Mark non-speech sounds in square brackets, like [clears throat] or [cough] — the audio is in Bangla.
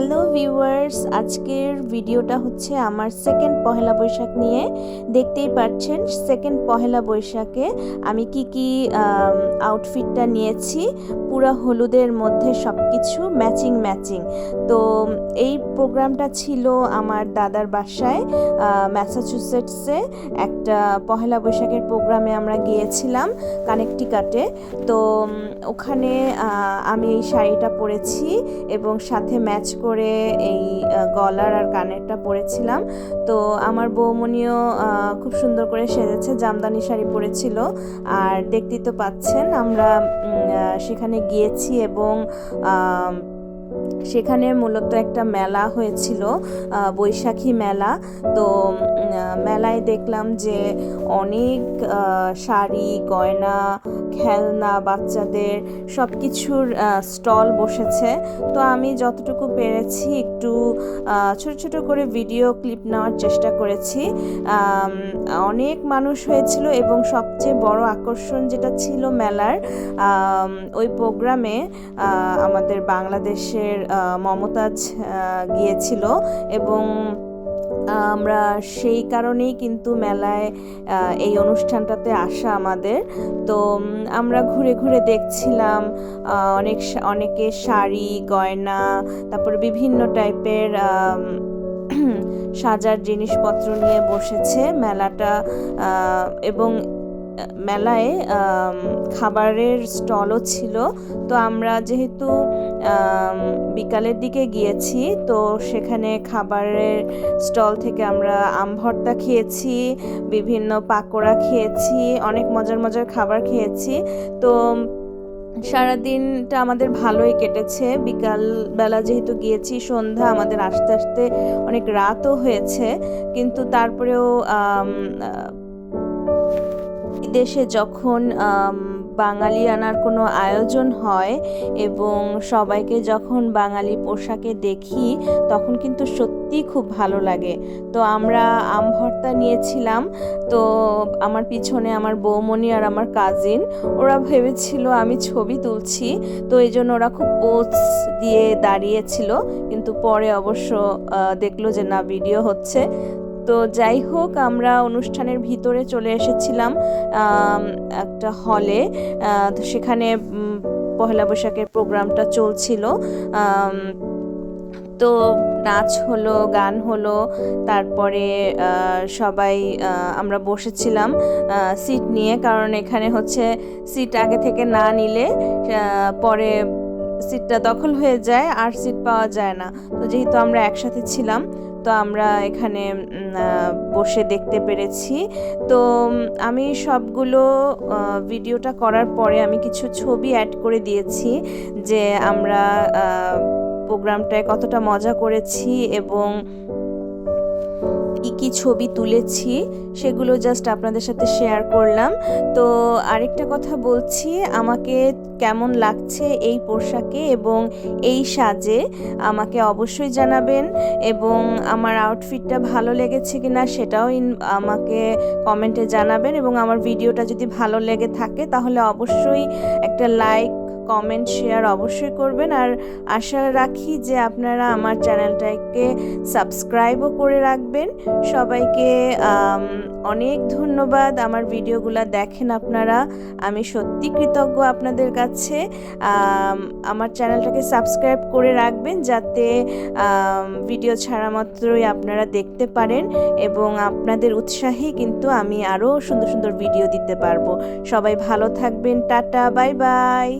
হ্যালো ভিউয়ার্স, আজকের ভিডিওটা হচ্ছে আমার সেকেন্ড পহেলা বৈশাখ নিয়ে। দেখতেই পাচ্ছেন সেকেন্ড পহেলা বৈশাখে আমি কি কি আউটফিটটা নিয়েছি। পুরো হলুদের মধ্যে সব কিছু ম্যাচিং ম্যাচিং তো এই প্রোগ্রামটা ছিল আমার দাদার বাসায় ম্যাসাচুসেটসে একটা পহেলা বৈশাখের প্রোগ্রামে আমরা গিয়েছিলাম কানেকটিকাটে তো ওখানে আমি এই শাড়িটা পরেছি এবং সাথে ম্যাচ করে এই গলার আর কানেরটা পরেছিলাম। তো আমার বৌমনিও খুব সুন্দর করে সেজেছে, জামদানি শাড়ি পরেছিল। আর দেখতেই তো পাচ্ছেন, আমরা সেখানে গিয়েছি এবং সেখানে মূলত একটা মেলা হয়েছিল বৈশাখী মেলা। তো মেলায় দেখলাম যে অনেক শাড়ি, গয়না খেলনা, বাচ্চাদের সব কিছুর স্টল বসেছে। তো আমি যতটুকু পেরেছি একটু ছোট ছোট করে ভিডিও ক্লিপ নেওয়ার চেষ্টা করেছি। অনেক মানুষ হয়েছিল এবং সবচেয়ে বড় আকর্ষণ যেটা ছিল মেলার ওই প্রোগ্রামে আমাদের বাংলাদেশের মমতাজ গিয়েছিল এবং আমরা সেই কারণেই কিন্তু মেলায় এই অনুষ্ঠানটাতে আসা আমাদের। তো আমরা ঘুরে ঘুরে দেখছিলাম অনেক অনেকে শাড়ি, গয়না, তারপর বিভিন্ন টাইপের [clears throat] সাজার জিনিসপত্র নিয়ে বসেছে মেলাটা এবং মেলায় খাবারের স্টলও ছিল। তো আমরা যেহেতু বিকালের দিকে গিয়েছি, তো সেখানে খাবারের স্টল থেকে আমরা আম ভর্তা খেয়েছি, বিভিন্ন পাকোড়া খেয়েছি, অনেক মজার মজার খাবার খেয়েছি। তো সারাদিনটা আমাদের ভালোই কেটেছে। বিকাল বেলা যেহেতু গিয়েছি, সন্ধ্যা আমাদের আসতে আসতে অনেক রাতও হয়েছে। কিন্তু তারপরেও দেশে যখন বাঙালি আনার কোনো আয়োজন হয় এবং সবাইকে যখন বাঙালি পোশাকে দেখি, তখন কিন্তু সত্যি খুব ভালো লাগে। তো আমরা আম ভর্তা নিয়েছিলাম, তো আমার পিছনে আমার বৌমণি আর আমার কাজিন ওরা ভেবেছিল আমি ছবি তুলছি, তো এই জন্য ওরা খুব পোজ দিয়ে দাঁড়িয়েছিল, কিন্তু পরে অবশ্য দেখল যে না ভিডিও হচ্ছে। তো যাই হোক, আমরা অনুষ্ঠানের ভিতরে চলে এসেছিলাম একটা হলে তো সেখানে পহেলা বৈশাখের প্রোগ্রামটা চলছিল তো নাচ হলো, গান হলো, তারপরে সবাই আমরা বসেছিলাম সিট নিয়ে, কারণ এখানে হচ্ছে সিট আগে থেকে না নিলে পরে সিটটা দখল হয়ে যায়, আর সিট পাওয়া যায় না। তো যেহেতু আমরা একসাথে ছিলাম তো আমরা এখানে বসে দেখতে পেরেছি। তো আমি সবগুলো ভিডিওটা করার পরে আমি কিছু ছবি অ্যাড করে দিয়েছি যে আমরা প্রোগ্রামটায় কতটা মজা করেছি এবং কি ছবি তুলেছি সেগুলো জাস্ট আপনাদের সাথে শেয়ার করলাম। তো আরেকটা কথা বলছি, আমাকে কেমন লাগছে এই পোশাকে এবং এই সাজে আমাকে অবশ্যই জানাবেন এবং আমার আউটফিটটা ভালো লেগেছে কি না সেটাও আমাকে কমেন্টে জানাবেন এবং আমার ভিডিওটা যদি ভালো লেগে থাকে তাহলে অবশ্যই একটা লাইক কমেন্ট শেয়ার অবশ্যই করবেন। আর আশা রাখি যে আপনারা আমার চ্যানেলটাকে সাবস্ক্রাইবও করে রাখবেন। সবাইকে অনেক ধন্যবাদ। আমার ভিডিওগুলো দেখেন আপনারা। আমি সত্যি কৃতজ্ঞ আপনাদের কাছে। আম, আমার চ্যানেলটাকে সাবস্ক্রাইব করে রাখবেন যাতে ভিডিও ছাড়া মাত্রই আপনারা দেখতে পারেন এবং আপনাদের উৎসাহে কিন্তু আমি আরও সুন্দর সুন্দর ভিডিও দিতে পারব। সবাই ভালো থাকবেন। Tata bye bye